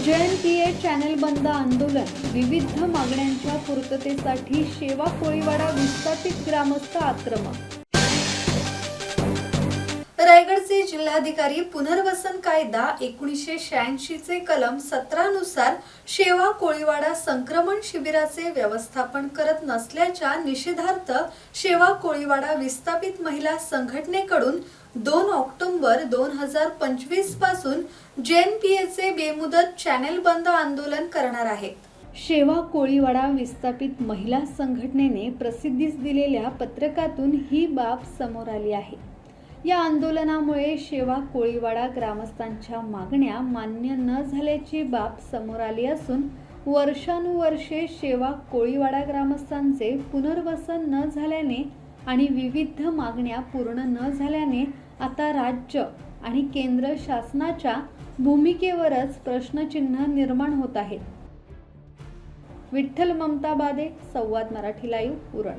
Jain PA channel बंद आंदोलन. विविध मागण्यांच्या पूर्ततेसाठी शेवा कोळीवाडा विस्थापित ग्रामस्थ आक्रमक रायगडचे जिल्हाधिकारी पुनर्वसन कायदा एकोणीसशे शहाऐंशी चे कलम सतरा नुसार शेवा कोळीवाडा संक्रमण शिबिराचे व्यवस्थापन करत नसल्याच्या निषेधार्थ शेवा कोळीवाडा विस्थापित महिला संघटनेकडून दोन ऑक्टोबर दोन हजार पंचवीसपासून जेएनपीएचे बेमुदत चॅनेल बंद आंदोलन करणार आहेत. शेवा कोळीवाडा विस्थापित महिला संघटनेने प्रसिद्धीस दिलेल्या पत्रकातून ही बाब समोर आली आहे. या आंदोलनामुळे शेवा कोळीवाडा ग्रामस्थांच्या मागण्या मान्य न झाल्याची बाब समोर आली असून वर्षानुवर्षे शेवा कोळीवाडा ग्रामस्थांचे पुनर्वसन न झाल्याने आणि विविध मागण्या पूर्ण न झाल्याने आता राज्य आणि केंद्र शासनाच्या भूमिकेवरच प्रश्नचिन्ह निर्माण होत आहेत. विठ्ठल ममता बादे संवाद मराठी लाईव्ह उरण.